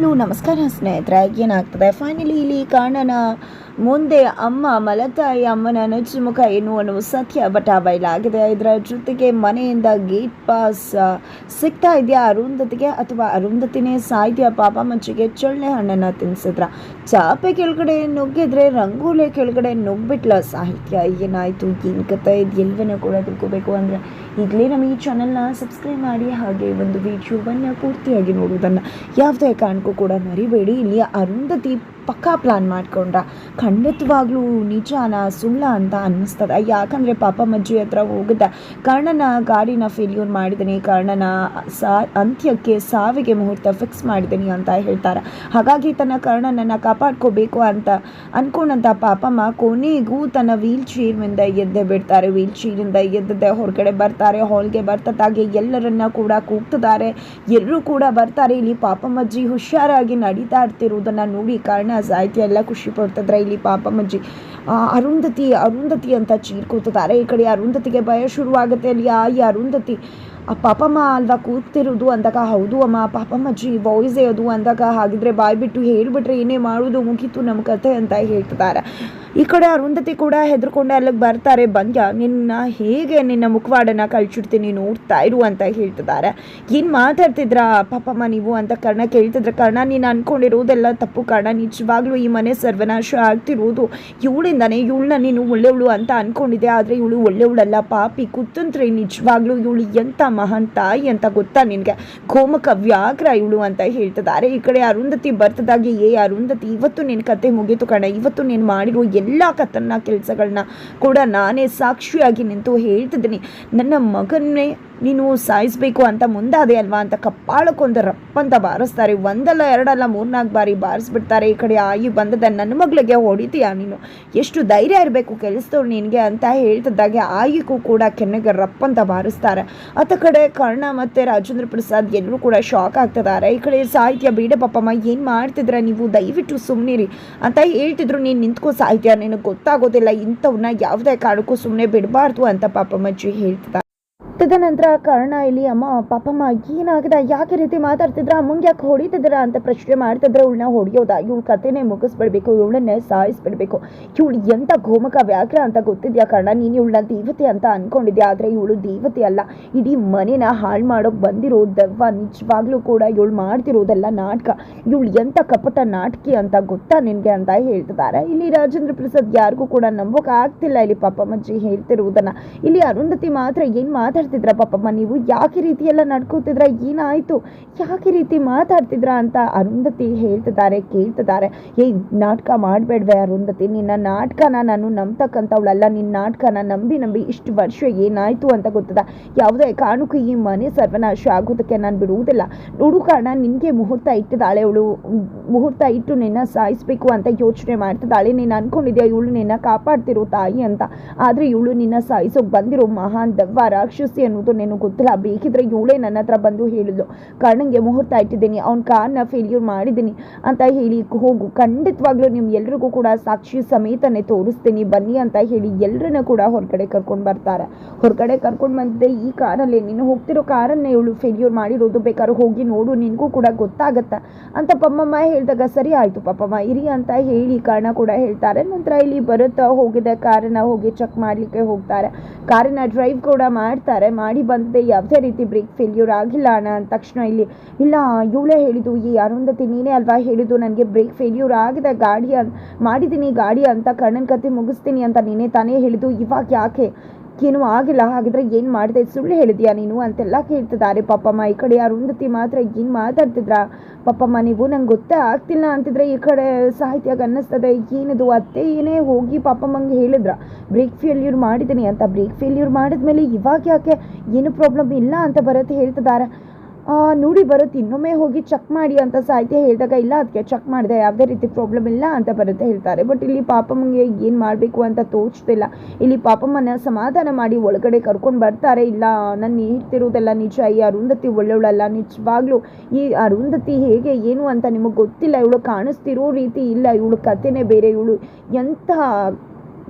Hello ನಮಸ್ಕಾರ ಸ್ನೇಹಿತರೆ ಏನಾಗ್ತದೆ? ಫೈನಲಿ ಇಲ್ಲಿ ಕರ್ಣನ ಮುಂದೆ ಅಮ್ಮ ಮಲತಾಯಿ ಅಮ್ಮನ ನುಚ್ಚುಮುಖ ಮುಖ ಏನು ಅನ್ನುವ ಸತ್ಯ ಬಟ ಬಯಲಾಗಿದೆ ಇದರ ಜೊತೆಗೆ ಮನೆಯಿಂದ ಗೇಟ್ ಪಾಸ್ ಸಿಗ್ತಾ ಇದೆಯಾ? ಅರುಂಧತಿಗೆ ಅಥವಾ ಅರುಂಧತಿನೇ ಸಾಯ್ತಿಯ ಪಾಪ ಮಚ್ಚಿಗೆ ಚೊಳ್ಳೆ ಹಣ್ಣನ್ನು ತಿನ್ಸಿದ್ರ? ಚಾಪೆ ಕೆಳಗಡೆ ನುಗ್ಗಿದ್ರೆ ರಂಗೋಲೆ ಕೆಳಗಡೆ ನುಗ್ಬಿಟ್ಲ ಸಾಹಿತ್ಯ. ಏನಾಯಿತು? ಏನು ಕತೆ ಇದು ಎಲ್ಲವನ್ನೂ ಕೂಡ ತಿಳ್ಕೋಬೇಕು ಅಂದರೆ ಈಗಲೇ ನಮ್ಮ ಈ ಚಾನಲ್ನ ಸಬ್ಸ್ಕ್ರೈಬ್ ಮಾಡಿ ಹಾಗೆ ಒಂದು ವಿಡಿಯೋವನ್ನು ಪೂರ್ತಿಯಾಗಿ ನೋಡುವುದನ್ನು ಯಾವುದೇ ಕಾರಣಕ್ಕೂ ಕೂಡ ಮರಿಬೇಡಿ. ಇಲ್ಲಿ ಅರುಂಧತಿ ಪಕ್ಕಾ ಪ್ಲಾನ್ ಮಾಡ್ಕೊಂಡ್ರ ಖಂಡಿತವಾಗ್ಲೂ ನಿಜಾನ ಸುಳ್ಳ ಅಂತ ಅನ್ನಿಸ್ತದ. ಯಾಕಂದರೆ ಪಾಪ ಮಜ್ಜಿ ಹತ್ರ ಹೋಗಿದ್ದ ಕರ್ಣನ ಗಾಡಿನ ಫೇಲ್ಯೂರ್ ಮಾಡಿದ್ದೀನಿ ಕರ್ಣನ ಸಾ, ಅಂತ್ಯಕ್ಕೆ ಸಾವಿಗೆ ಮುಹೂರ್ತ ಫಿಕ್ಸ್ ಮಾಡಿದ್ದೀನಿ ಅಂತ ಹೇಳ್ತಾರೆ. ಹಾಗಾಗಿ ತನ್ನ ಕರ್ಣನನ್ನು ಕಾಪಾಡ್ಕೋಬೇಕು ಅಂತ ಅನ್ಕೊಂಡಂತ ಪಾಪಮ್ಮ ಕೊನೆಗೂ ತನ್ನ ವೀಲ್ ಚೇರ್ನಿಂದ ಎದ್ದೆ ಬಿಡ್ತಾರೆ. ವೀಲ್ ಚೇರಿಂದ ಎದ್ದದೆ ಹೊರಗಡೆ ಬರ್ತಾರೆ. ಹಾಲ್ಗೆ ಬರ್ತದಾಗೆ ಎಲ್ಲರನ್ನ ಕೂಡ ಕೂಗ್ತಿದ್ದಾರೆ ಎಲ್ಲರೂ ಕೂಡ ಬರ್ತಾರೆ. ಇಲ್ಲಿ ಪಾಪಮ್ಮಜ್ಜಿ ಹುಷಾರಾಗಿ ನಡೀತಾ ಇರ್ತಿರೋದನ್ನು ನೋಡಿ ಕಾರಣ ಸಾಹಿತ್ಯ ಎಲ್ಲ ಖುಷಿ ಪಡ್ತಿದ್ರೆ. ಇಲ್ಲಿ ಪಾಪ ಮಜ್ಜಿ ಅರುಂಧತಿ ಅರುಂಧತಿ ಅಂತ ಚೀರ್ಕೋತಿದ್ದಾರೆ ಈ ಕಡೆ ಅರುಂಧತಿಗೆ ಭಯ ಶುರುವಾಗುತ್ತೆ ಅಲ್ಲಿ. ಆ, ಈ ಅರುಂಧತಿ ಪಾಪಮ್ಮ ಅಲ್ವಾ ಕೂತಿರೋದು ಅಂದಾಗ, ಹೌದು ಅಮ್ಮ ಪಾಪಮ್ಮಜ್ಜಿ ವಾಯ್ಸೇ ಅದು ಅಂದಾಗ ಹಾಗಿದ್ರೆ ಬಾಯ್ಬಿಟ್ಟು ಹೇಳಿಬಿಟ್ರೆ ಹೇಳ್ಬಿಟ್ರೆ ಏನೇ ಮಾಡೋದು, ಮುಗೀತು ನಮ್ಮ ಕತೆ ಅಂತ ಹೇಳ್ತಿದ್ದಾರೆ. ಈ ಕಡೆ ಅರುಂಧತಿ ಕೂಡ ಹೆದರ್ಕೊಂಡು ಅಲ್ಲಿಗೆ ಬರ್ತಾರೆ. ಬಂದ್ಯ, ನಿನ್ನ ಹೇಗೆ ನಿನ್ನ ಮುಖವಾಡನ ಕಳ್ಸಿಡ್ತೀನಿ, ನೋಡ್ತಾ ಇರು ಅಂತ ಹೇಳ್ತಿದ್ದಾರೆ. ಏನು ಮಾತಾಡ್ತಿದ್ರ ಪಾಪಮ್ಮ ನೀವು ಅಂತ ಕರ್ಣ ಕೇಳ್ತಿದ್ರೆ. ಕರ್ಣ, ನೀನು ಅನ್ಕೊಂಡಿರೋದೆಲ್ಲ ತಪ್ಪು ಕರ್ಣ. ನಿಜವಾಗ್ಲೂ ಈ ಮನೆ ಸರ್ವನಾಶ ಆಗ್ತಿರೋದು. ಇವಳಿಂದಾನೆ ಇವಳನ್ನ ನೀನು ಒಳ್ಳೆಯವಳು ಅಂತ ಅನ್ಕೊಂಡಿದ್ದೆ. ಆದರೆ ಇವಳು ಒಳ್ಳೆಯವಳಲ್ಲ. ಪಾಪಿ, ಕುತಂತ್ರಿ, ನಿಜವಾಗ್ಲೂ ಇವಳು ಎಂಥ ಮಹಾನ್ ತಾಯಿ ಅಂತ ಗೊತ್ತಾ ನಿನಗೆ? ಗೋಮಕ ವ್ಯಾಘ್ರ ಇವಳು ಅಂತ ಹೇಳ್ತಿದ್ದಾರೆ. ಈ ಕಡೆ ಅರುಂಧತಿ ಬರ್ತದಾಗಿ. ಏ ಅರುಂಧತಿ, ಇವತ್ತು ನಿನ್ನ ಕತೆ ಮುಗಿಯಿತು ಕಣ. ಇವತ್ತು ನೀನು ಮಾಡಿರೋ ಎಲ್ಲ ಕತನ್ನ ಕೆಲಸಗಳನ್ನ ಕೂಡ ನಾನೇ ಸಾಕ್ಷಿಯಾಗಿ ನಿಂತು ಹೇಳ್ತಿದ್ದೀನಿ. ನನ್ನ ಮಗನ್ನೇ ನೀನು ಸಾಯಿಸ್ಬೇಕು ಅಂತ ಮುಂದಾದೆ ಅಲ್ವಾ ಅಂತ ಕಪ್ಪಾಳಕ್ಕೊಂದು ರಪ್ಪಂತ ಬಾರಿಸ್ತಾರೆ. ಒಂದಲ್ಲ, ಎರಡಲ್ಲ, ಮೂರ್ನಾಲ್ಕು ಬಾರಿ ಬಾರಿಸ್ಬಿಡ್ತಾರೆ. ಈ ಕಡೆ ಆಯಿ ಬಂದದ ನನ್ನ ಮಗಳಿಗೆ ಹೊಡಿತೀಯಾ ನೀನು? ಎಷ್ಟು ಧೈರ್ಯ ಇರಬೇಕು ಕೆಲಸದವ್ರು ನಿನಗೆ ಅಂತ ಹೇಳ್ತಿದ್ದಾಗೆ ಆಯಿಗೂ ಕೂಡ ಕೆನ್ನೆಗೆ ರಪ್ಪಂತ ಬಾರಿಸ್ತಾರೆ. ಆತ ಕಡೆ ಕರ್ಣ ಮತ್ತು ರಾಜೇಂದ್ರ ಪ್ರಸಾದ್ ಎಲ್ಲರೂ ಕೂಡ ಶಾಕ್ ಆಗ್ತಿದ್ದಾರೆ. ಈ ಕಡೆ ಸಾಹಿತ್ಯ ಬೇಡ ಪಾಪಮ್ಮ ಏನು ಮಾಡ್ತಿದ್ರೆ ನೀವು? ದಯವಿಟ್ಟು ಸುಮ್ಮನಿರಿ ಅಂತ ಹೇಳ್ತಿದ್ರು. ನೀನು ನಿಂತ್ಕೋ ಸಾಹಿತ್ಯ, ನಿನಗೆ ಗೊತ್ತಾಗೋದಿಲ್ಲ. ಇಂಥವ್ನ ಯಾವುದೇ ಕಾರಣಕ್ಕೂ ಸುಮ್ಮನೆ ಬಿಡಬಾರ್ದು ಅಂತ ಪಾಪಮ್ಮಜ್ಜಿ ಹೇಳ್ತಿದ್ದಾರೆ. ತದನಂತರ ಕರ್ಣ ಇಲ್ಲಿ ಅಮ್ಮ, ಪಾಪಮ್ಮ ಏನಾಗಿದೆ? ಯಾಕೆ ರೀತಿ ಮಾತಾಡ್ತಿದ್ರ? ಅಮ್ಮಂಗೆ ಯಾಕೆ ಹೊಡಿತಿದ್ರ ಅಂತ ಪ್ರಶ್ನೆ ಮಾಡ್ತಿದ್ರೆ. ಇವಳನ್ನ ಹೊಡೆಯೋದ? ಇವಳು ಕತೆನೇ ಮುಗಿಸ್ಬಿಡ್ಬೇಕು. ಇವಳನ್ನೇ ಸಾಯಿಸ್ಬಿಡ್ಬೇಕು. ಇವಳು ಎಂಥ ಗೋಮಕ ವ್ಯಾಘ್ರ ಅಂತ ಗೊತ್ತಿದ್ಯಾ ಕರ್ಣ? ನೀನು ಇವಳನ್ನ ದೇವತೆ ಅಂತ ಅನ್ಕೊಂಡಿದ್ಯಾ? ಆದರೆ ಇವಳು ದೇವತೆ ಅಲ್ಲ. ಇಡೀ ಮನೇನ ಹಾಳು ಮಾಡೋಕೆ ಬಂದಿರೋ ದೆವ್ವ ನಿಜವಾಗ್ಲೂ ಕೂಡ ಇವಳು ಮಾಡ್ತಿರೋದೆಲ್ಲ ನಾಟಕ. ಇವಳು ಎಂಥ ಕಪಟ ನಾಟಕಿ ಅಂತ ಗೊತ್ತಾ ನಿನಗೆ ಅಂತ ಹೇಳ್ತಿದ್ದಾರೆ ಇಲ್ಲಿ ರಾಜೇಂದ್ರ ಪ್ರಸಾದ್ ಯಾರಿಗೂ ಕೂಡ ನಂಬೋಕೆ ಆಗ್ತಿಲ್ಲ. ಇಲ್ಲಿ ಪಾಪಮ್ಮಜ್ಜಿ ಹೇಳ್ತಿರುವುದನ್ನು. ಇಲ್ಲಿ ಅರುಂಧತಿ ಮಾತ್ರ ಏನು ಮಾತಾಡ್ತಿದ್ರ ಪಾಪಮ್ಮ, ನೀವು ಯಾಕೆ ರೀತಿ ಎಲ್ಲ ನಡ್ಕೋತಿದ್ರ, ಏನಾಯ್ತು, ಯಾಕೆ ರೀತಿ ಮಾತಾಡ್ತಿದ್ರ ಅಂತ ಅರುಂಧತಿ ಹೇಳ್ತಿದ್ದಾರೆ, ಕೇಳ್ತಿದ್ದಾರೆ. ಏಯ್, ನಾಟಕ ಮಾಡಬೇಡ್ವೆ ಅರುಂಧತಿ, ನಿನ್ನ ನಾಟಕನ ನಾನು ನಂಬ್ತಕ್ಕಂಥವಳಲ್ಲ, ನಿನ್ನ ನಾಟಕನ ನಂಬಿ ನಂಬಿ ಇಷ್ಟು ವರ್ಷ ಏನಾಯ್ತು ಅಂತ ಗೊತ್ತದ? ಯಾವುದೇ ಕಾರಣಕ್ಕೂ ಈ ಮನೆ ಸರ್ವನಾಶ ಆಗೋದಕ್ಕೆ ನಾನು ಬಿಡುವುದಿಲ್ಲ. ನೋಡು ಕಾರಣ, ನಿನಗೆ ಮುಹೂರ್ತ ಇಟ್ಟಿದ್ದಾಳೆ, ಅವಳು ಮುಹೂರ್ತ ಇಟ್ಟು ನಿನ್ನ ಸಾಯಿಸ್ಬೇಕು ಅಂತ ಯೋಚನೆ ಮಾಡ್ತಿದ್ದಾಳೆ. ನೀನು ಅನ್ಕೊಂಡಿದ್ಯಾ, ಇವಳು ನಿನ್ನ ಕಾಪಾಡ್ತಿರೋ ತಾಯಿ ಅಂತ? ಆದರೆ ಇವಳು ನಿನ್ನ ಸಾಯಿಸೋಕೆ ಬಂದಿರೋ ಮಹಾನ್ ದವ್ವ, ರಾಕ್ಷಸಿ ಅನ್ನೋದು ನೀನು ಗೊತ್ತಿಲ್ಲ. ಬೇಕಿದ್ರೆ ಇವಳೇ ನನ್ನ ಹತ್ರ ಬಂದು ಹೇಳಿದ್ಲು. ಕರ್ಣಂಗೆ ಮುಹೂರ್ತ ಇಟ್ಟಿದ್ದೀನಿ. ಅವ್ನ ಕಾರ್ನ ಫೇಲ್ಯೂರ್ ಮಾಡಿದ್ದೀನಿ ಅಂತ ಹೇಳಿ ಹೋಗು. ಖಂಡಿತವಾಗ್ಲೂ ನೀವು ಎಲ್ರಿಗೂ ಕೂಡ ಸಾಕ್ಷಿ ಸಮೇತನೇ ತೋರಿಸ್ತೀನಿ. ಬನ್ನಿ ಅಂತ ಹೇಳಿ ಎಲ್ಲರನ್ನ ಕೂಡ ಹೊರಗಡೆ ಕರ್ಕೊಂಡು ಬರ್ತಾರೆ. ಹೊರಗಡೆ ಕರ್ಕೊಂಡು ಬಂದಿದ್ದೆ ಈ ಕಾರಲ್ಲಿ. ನೀನು ಹೋಗ್ತಿರೋ ಕಾರನ್ನೇ ಇವಳು ಫೇಲ್ಯೂರ್ ಮಾಡಿರೋದು. ಬೇಕಾದ್ರೆ ಹೋಗಿ ನೋಡು. ನಿನಗೂ ಕೂಡ ಗೊತ್ತಾಗತ್ತೆ. ಅಂತ ಪಮ್ಮಮ್ಮ ಹೇಳಿದಾಗ, ಸರಿ ಆಯಿತು ಪಾಪಮ್ಮ ಇರಿ ಅಂತ ಹೇಳಿ ಕಾರಣ ಕೂಡ ಹೇಳ್ತಾರೆ. ನಂತರ ಇಲ್ಲಿ ಬರುತ್ತಾ ಹೋಗಿದ. ಕಾರನ್ನ ಹೋಗಿ ಚೆಕ್ ಮಾಡಲಿಕ್ಕೆ ಹೋಗ್ತಾರೆ. ಕಾರನ್ನ ಡ್ರೈವ್ ಕೂಡ ಮಾಡ್ತಾರೆ. ಮಾಡಿ ಬಂದಿದೆ. ಯಾವುದೇ ರೀತಿ ಬ್ರೇಕ್ ಫೇಲ್ಯೂರ್ ಆಗಿಲ್ಲ ಅಣ್ಣ. ಅಂದ ತಕ್ಷಣ ಇಲ್ಲಿ, ಇಲ್ಲ, ಇವಳೇ ಹೇಳಿದ್ದು, ಈ ಅರುಂಧತಿ ನೀನೇ ಅಲ್ವಾ ಹೇಳಿದ್ದು? ನನಗೆ ಬ್ರೇಕ್ ಫೇಲ್ಯೂರ್ ಆಗಿದೆ, ಗಾಡಿ ಅಂತ ಮಾಡಿದ್ದೀನಿ, ಗಾಡಿ ಅಂತ ಕಣ್ಣನ ಕತೆ ಮುಗಿಸ್ತೀನಿ ಅಂತ ನೀನೇ ತಾನೇ ಹೇಳಿದ್ದು? ಇವಾಗ ಯಾಕೆ? ಏನೂ ಆಗಿಲ್ಲ. ಹಾಗಿದ್ರೆ ಏನು ಮಾಡಿದೆ ಸುಳ್ಳು ಹೇಳಿದ್ಯಾ ನೀನು? ಅಂತೆಲ್ಲ ಕೇಳ್ತಿದ್ದಾರೆ. ಪಾಪಮ್ಮ ಈ ಕಡೆ ಅರುಂಧತಿ ಮಾತ್ರ ಏನು ಮಾತಾಡ್ತಿದ್ರ? ಪಾಪಮ್ಮ ನೀವು ನಂಗೆ ಗೊತ್ತೇ ಆಗ್ತಿಲ್ಲ ಅಂತಿದ್ರೆ ಈ ಕಡೆ ಸಾಹಿತ್ಯಾಗ ಅನ್ನಿಸ್ತದೆ. ಏನಿದು? ಅತ್ತೆ ಏನೇ ಹೋಗಿ ಪಾಪಮ್ಮಂಗೆ ಹೇಳಿದ್ರ? ಬ್ರೇಕ್ ಫೇಲ್ಯೂರ್ ಮಾಡಿದ್ದೀನಿ ಅಂತ. ಬ್ರೇಕ್ ಫೇಲ್ಯೂರ್ ಮಾಡಿದ್ಮೇಲೆ ಇವಾಗ ಯಾಕೆ? ಏನು ಪ್ರಾಬ್ಲಮ್ ಇಲ್ಲ ಅಂತ ಬರುತ್ತೆ ಹೇಳ್ತಿದ್ದಾರೆ. ನೋಡಿ ಬರುತ್ತೆ, ಇನ್ನೊಮ್ಮೆ ಹೋಗಿ ಚೆಕ್ ಮಾಡಿ ಅಂತ ಸಾಹಿತ್ಯ ಹೇಳಿದಾಗ, ಇಲ್ಲ ಅದಕ್ಕೆ ಚೆಕ್ ಮಾಡಿದೆ, ಯಾವುದೇ ರೀತಿ ಪ್ರಾಬ್ಲಮ್ ಇಲ್ಲ ಅಂತ ಬರುತ್ತೆ ಹೇಳ್ತಾರೆ. ಬಟ್ ಇಲ್ಲಿ ಪಾಪಮ್ಮಗೆ ಏನು ಮಾಡಬೇಕು ಅಂತ ತೋಚ್ತಿಲ್ಲ. ಇಲ್ಲಿ ಪಾಪಮ್ಮನ ಸಮಾಧಾನ ಮಾಡಿ ಒಳಗಡೆ ಕರ್ಕೊಂಡು ಬರ್ತಾರೆ. ಇಲ್ಲ ನನ್ನ ಹೇಳ್ತಿರೋದೆಲ್ಲ ನಿಜ, ಈ ಅರುಂಧತಿ ಒಳ್ಳೆಯವಳಲ್ಲ, ನಿಜವಾಗ್ಲೂ ಈ ಅರುಂಧತಿ ಹೇಗೆ, ಏನು ಅಂತ ನಿಮಗೆ ಗೊತ್ತಿಲ್ಲ. ಇವಳು ಕಾಣಿಸ್ತಿರೋ ರೀತಿ ಇಲ್ಲ, ಇವಳು ಕಥೆನೇ ಬೇರೆ, ಇವಳು ಎಂಥ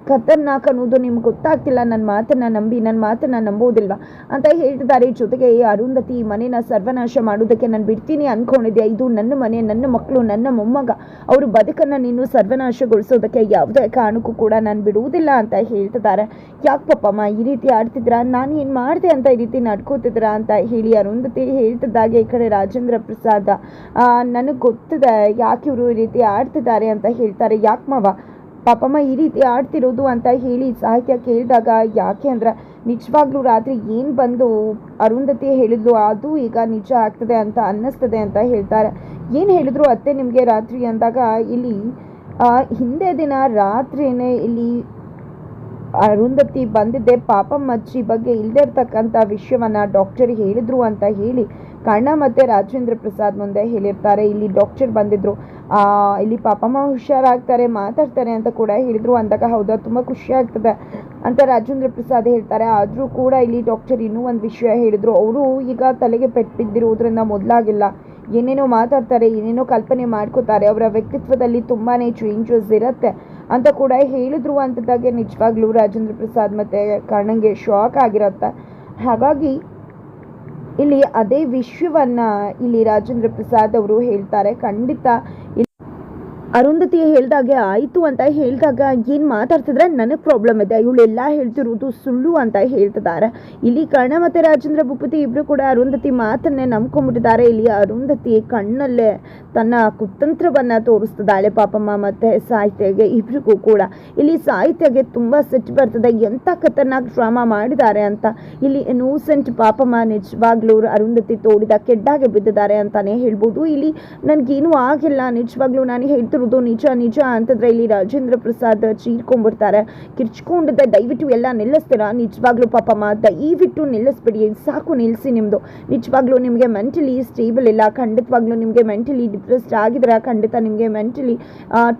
ಖತರ್ನಾಕ್ ಅನ್ನೋದು ನಿಮ್ಗೆ ಗೊತ್ತಾಗ್ತಿಲ್ಲ. ನನ್ನ ಮಾತನ್ನ ನಂಬಿ ನನ್ನ ಮಾತನ್ನ ನಂಬೋದಿಲ್ವಾ? ಅಂತ ಹೇಳ್ತಿದ್ದಾರೆ. ಜೊತೆಗೆ ಅರುಂಧತಿ ಈ ಮನೇನ ಸರ್ವನಾಶ ಮಾಡೋದಕ್ಕೆ ನಾನು ಬಿಡ್ತೀನಿ ಅನ್ಕೊಂಡಿದ್ದೆ ಇದು ನನ್ನ ಮನೆ, ನನ್ನ ಮಕ್ಕಳು ನನ್ನ ಮೊಮ್ಮಗ. ಅವರು ಬದುಕನ್ನು ನೀನು ಸರ್ವನಾಶಗೊಳಿಸೋದಕ್ಕೆ ಯಾವುದೇ ಕಾರಣಕ್ಕೂ ಕೂಡ ನಾನು ಬಿಡುವುದಿಲ್ಲ ಅಂತ ಹೇಳ್ತಿದ್ದಾರೆ. ಯಾಕೆ ಪಪ್ಪಮ್ಮ ಈ ರೀತಿ ಆಡ್ತಿದ್ರ ನಾನು ಏನು ಮಾಡಿದೆ ಅಂತ ಈ ರೀತಿ ನಡ್ಕೋತಿದ್ರ ಅಂತ ಹೇಳಿ ಅರುಂಧತಿ ಹೇಳ್ತಿದ್ದಾಗೆ ಈ ಕಡೆ ರಾಜೇಂದ್ರ ಪ್ರಸಾದ್. ನನಗೆ ಗೊತ್ತಿದೆ ಯಾಕೆ ಇವರು ಈ ರೀತಿ ಆಡ್ತಿದ್ದಾರೆ ಅಂತ ಹೇಳ್ತಾರೆ. ಯಾಕೆ ಮಾವ? ಪಾಪಮ್ಮ ಈ ರೀತಿ ಆಡ್ತಿರೋದು ಅಂತ ಹೇಳಿ ಸಾಹಿತ್ಯ ಕೇಳಿದಾಗ ಯಾಕೆ ಅಂದ್ರೆ ನಿಜವಾಗ್ಲೂ ರಾತ್ರಿ ಏನು ಬಂದು ಅರುಂಧತಿ ಹೇಳಿದ್ಲು, ಅದು ಈಗ ನಿಜ ಆಗ್ತದೆ ಅಂತ ಅನ್ನಿಸ್ತದೆ ಅಂತ ಹೇಳ್ತಾರೆ. ಏನು ಹೇಳಿದ್ರು ಅತ್ತೆ ನಿಮಗೆ ರಾತ್ರಿ ಅಂದಾಗ, ಇಲ್ಲಿ ಹಿಂದೆ ದಿನ ರಾತ್ರಿನೇ ಇಲ್ಲಿ ಅರುಂಧತಿ ಬಂದಿದ್ದೆ. ಪಾಪಮ್ಮಜ್ಜಿ ಬಗ್ಗೆ ಇಲ್ಲದೆ ಇರ್ತಕ್ಕಂಥ ವಿಷಯವನ್ನ ಡಾಕ್ಟರ್ ಹೇಳಿದ್ರು ಅಂತ ಹೇಳಿ ಕಣ್ಣ ಮತ್ತೆ ರಾಜೇಂದ್ರ ಪ್ರಸಾದ್ ಮುಂದೆ ಹೇಳಿರ್ತಾರೆ. ಇಲ್ಲಿ ಡಾಕ್ಟರ್ ಬಂದಿದ್ರು. ಇಲ್ಲಿ ಪಾಪಮ್ಮ ಹುಷಾರಾಗ್ತಾರೆ, ಮಾತಾಡ್ತಾರೆ ಅಂತ ಕೂಡ ಹೇಳಿದ್ರು. ಅಂದಾಗ ಹೌದಾ, ತುಂಬ ಖುಷಿ ಆಗ್ತದೆ ಅಂತ ರಾಜೇಂದ್ರ ಪ್ರಸಾದ್ ಹೇಳ್ತಾರೆ. ಆದರೂ ಕೂಡ ಇಲ್ಲಿ ಡಾಕ್ಟರ್ ಇನ್ನೂ ಒಂದು ವಿಷಯ ಹೇಳಿದ್ರು. ಅವರು ಈಗ ತಲೆಗೆ ಪೆಟ್ಟು ಬಿದ್ದಿರೋದ್ರಿಂದ ಮೊದಲಾಗಿಲ್ಲ. ಏನೇನೋ ಮಾತಾಡ್ತಾರೆ, ಏನೇನೋ ಕಲ್ಪನೆ ಮಾಡ್ಕೋತಾರೆ. ಅವರ ವ್ಯಕ್ತಿತ್ವದಲ್ಲಿ ತುಂಬಾ ಚೇಂಜಸ್ ಇರುತ್ತೆ. ಅಂತ ಕೂಡ ಹೇಳಿದ್ರು ಅಂತದಾಗೆ ನಿಜವಾಗ್ಲೂ ರಾಜೇಂದ್ರ ಪ್ರಸಾದ್ ಮತ್ತೆ ಕರ್ಣಂಗೆ ಶಾಕ್ ಆಗಿರತ್ತ. ಹಾಗಾಗಿ ಇಲ್ಲಿ ಅದೇ ವಿಷಯವನ್ನ ಇಲ್ಲಿ ರಾಜೇಂದ್ರ ಪ್ರಸಾದ್ ಅವರು ಹೇಳ್ತಾರೆ. ಖಂಡಿತ ಅರುಂಧತಿ ಹೇಳ್ದಾಗೆ ಆಯಿತು ಅಂತ ಹೇಳಿದಾಗ ಏನು ಮಾತಾಡ್ತಿದ್ರೆ ನನಗೆ ಪ್ರಾಬ್ಲಮ್ ಇದೆ. ಇವಳೆಲ್ಲ ಹೇಳ್ತಿರೋದು ಸುಳ್ಳು ಅಂತ ಹೇಳ್ತಿದ್ದಾರೆ. ಇಲ್ಲಿ ಕರ್ಣ ಮತ್ತು ರಾಜೇಂದ್ರ ಭೂಪತಿ ಇಬ್ಬರು ಕೂಡ ಅರುಂಧತಿ ಮಾತನ್ನೇ ನಂಬ್ಕೊಂಡ್ಬಿಟ್ಟಿದ್ದಾರೆ. ಇಲ್ಲಿ ಅರುಂಧತಿ ಕಣ್ಣಲ್ಲೇ ತನ್ನ ಕುತಂತ್ರವನ್ನು ತೋರಿಸ್ತಿದ್ದಾಳೆ ಪಾಪಮ್ಮ ಮತ್ತು ಸಾಹಿತ್ಯಗೆ ಇಬ್ರಿಗೂ ಕೂಡ. ಇಲ್ಲಿ ಸಾಹಿತ್ಯಗೆ ತುಂಬ ಸೆಟ್ ಬರ್ತದೆ. ಎಂಥ ಖತರ್ನಾಕ್ ಡ್ರಾಮಾ ಮಾಡಿದ್ದಾರೆ ಅಂತ. ಇಲ್ಲಿ ನೂಸೆಂಟ್ ಪಾಪಮ್ಮ ನಿಜವಾಗ್ಲೂ ಅರುಂಧತಿ ತೋಡಿದ ಕೆಡ್ಡಾಗೆ ಬಿದ್ದಿದ್ದಾರೆ ಅಂತಲೇ ಹೇಳ್ಬೋದು. ಇಲ್ಲಿ ನನಗೇನು ಆಗಿಲ್ಲ. ನಿಜವಾಗ್ಲೂ ನಾನು ಹೇಳ್ತಿರೋದು ನಿಜ ನಿಜ ಅಂತಂದ್ರೆ ಇಲ್ಲಿ ರಾಜೇಂದ್ರ ಪ್ರಸಾದ್ ಚೀರ್ಕೊಂಡ್ಬಿಡ್ತಾರೆ. ಕಿರ್ಚ್ಕೊಂಡಿದ್ದೆ, ದಯವಿಟ್ಟು ಎಲ್ಲ ನಿಲ್ಲಿಸ್ತೀರಾ? ನಿಜವಾಗ್ಲೂ ಪಾಪಮ್ಮ, ದಯವಿಟ್ಟು ನಿಲ್ಲಿಸ್ಬಿಡಿ, ಸಾಕು ನಿಲ್ಲಿಸಿ ನಿಮ್ಮದು ನಿಜವಾಗ್ಲೂ ನಿಮಗೆ ಮೆಂಟಲಿ ಸ್ಟೇಬಲ್ ಇಲ್ಲ, ಖಂಡಿತವಾಗ್ಲೂ ನಿಮಗೆ ಮೆಂಟಲಿ ಡಿಪ್ರೆಸ್ಡ್ ಆಗಿದ್ರೆ ಖಂಡಿತ ನಿಮಗೆ ಮೆಂಟಲಿ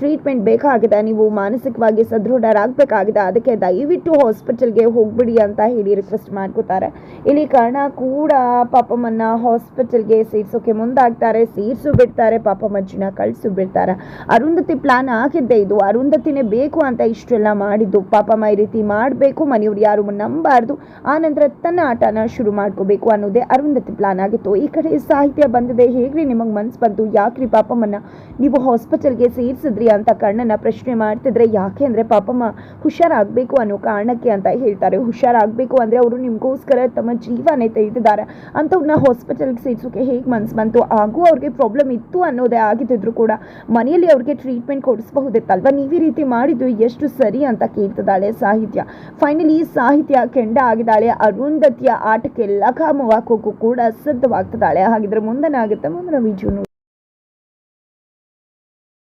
ಟ್ರೀಟ್ಮೆಂಟ್ ಬೇಕಾಗಿದೆ. ನೀವು ಮಾನಸಿಕವಾಗಿ ಸದೃಢರಾಗಬೇಕಾಗಿದೆ. ಅದಕ್ಕೆ ದಯವಿಟ್ಟು ಹಾಸ್ಪಿಟಲ್ಗೆ ಹೋಗ್ಬಿಡಿ ಅಂತ ಹೇಳಿ ರಿಕ್ವೆಸ್ಟ್ ಮಾಡ್ಕೋತಾರೆ. ಇಲ್ಲಿ ಕರ್ಣ ಕೂಡ ಪಾಪಮ್ಮನ್ನ ಹಾಸ್ಪಿಟಲ್ಗೆ ಸೇರ್ಸೋಕೆ ಮುಂದಾಗ್ತಾರೆ. ಸೇರಿಸು ಬಿಡ್ತಾರೆ ಪಾಪಮ್ಮಜ್ಜಿನ ಕಳಿಸು ಬಿಡ್ತಾರೆ. ಅರುಂಧತಿ ಪ್ಲಾನ್ ಆಗಿದ್ದೆ ಇದು. ಅರುಂಧತಿನೇ ಬೇಕು ಅಂತ ಇಷ್ಟೆಲ್ಲ ಮಾಡಿದ್ದು. ಪಾಪಮ್ಮ ಈ ರೀತಿ ಮಾಡಬೇಕು, ಮನೆಯವ್ರು ಯಾರು ನಂಬಾರ್ದು. ಆ ನಂತರ ತನ್ನ ಆಟನ ಶುರು ಮಾಡ್ಕೋಬೇಕು ಅನ್ನೋದೇ ಅರುಂಧತಿ ಪ್ಲಾನ್ ಆಗಿತ್ತು. ಈ ಕಡೆ ಸಾಹಿತ್ಯ ಬಂದಿದೆ. ಹೇಗ್ರಿ ನಿಮಗೆ ಮನ್ಸು ಬಂತು? ಯಾಕ್ರಿ ಪಾಪಮ್ಮನ್ನ ನೀವು ಹಾಸ್ಪಿಟಲ್ಗೆ ಸೇರಿಸಿದ್ರಿ ಅಂತ ಕಣ್ಣನ್ನ ಪ್ರಶ್ನೆ ಮಾಡ್ತಿದ್ರೆ ಯಾಕೆ ಅಂದರೆ ಪಾಪಮ್ಮ ಹುಷಾರಾಗಬೇಕು ಅನ್ನೋ ಕಾರಣಕ್ಕೆ ಅಂತ ಹೇಳ್ತಾರೆ. ಹುಷಾರಾಗಬೇಕು ಅಂದರೆ ಅವರು ನಿಮಗೋಸ್ಕರ ತಮ್ಮ ಜೀವನೇ ತೆಗೆದಿದ್ದಾರೆ. ಅಂಥವ್ರನ್ನ ಹಾಸ್ಪಿಟಲ್ಗೆ ಸೇರಿಸೋಕೆ ಹೇಗೆ ಮನ್ಸು ಬಂತು? ಹಾಗೂ ಅವ್ರಿಗೆ ಪ್ರಾಬ್ಲಮ್ ಇತ್ತು ಅನ್ನೋದೇ ಆಗಿದ್ದಿದ್ರು ಕೂಡ ಮನೆಯಲ್ಲಿ ಅವ್ರಿಗೆ ಟ್ರೀಟ್ಮೆಂಟ್ ಕೊಡಿಸಬಹುದಿತ್ತಲ್ವ? ನೀವು ಈ ರೀತಿ ಮಾಡಿದ್ದು ಎಷ್ಟು ಸರಿ ಅಂತ ಕೇಳ್ತಿದ್ದಾಳೆ ಸಾಹಿತ್ಯ. ಫೈನಲಿ ಸಾಹಿತ್ಯ ಕೆಂಡ ಆಗಿದ್ದಾಳೆ. ಅರುಂಧತಿಯ ಆಟಕ್ಕೆ ಲಗಾಮವಾಕೋಕ್ಕೂ ಕೂಡ ಸಿದ್ಧವಾಗ್ತಿದ್ದಾಳೆ. ಹಾಗಿದ್ರೆ ಮುಂದನಾಗುತ್ತೆ ಮುಂದಿನ ವಿಜುನು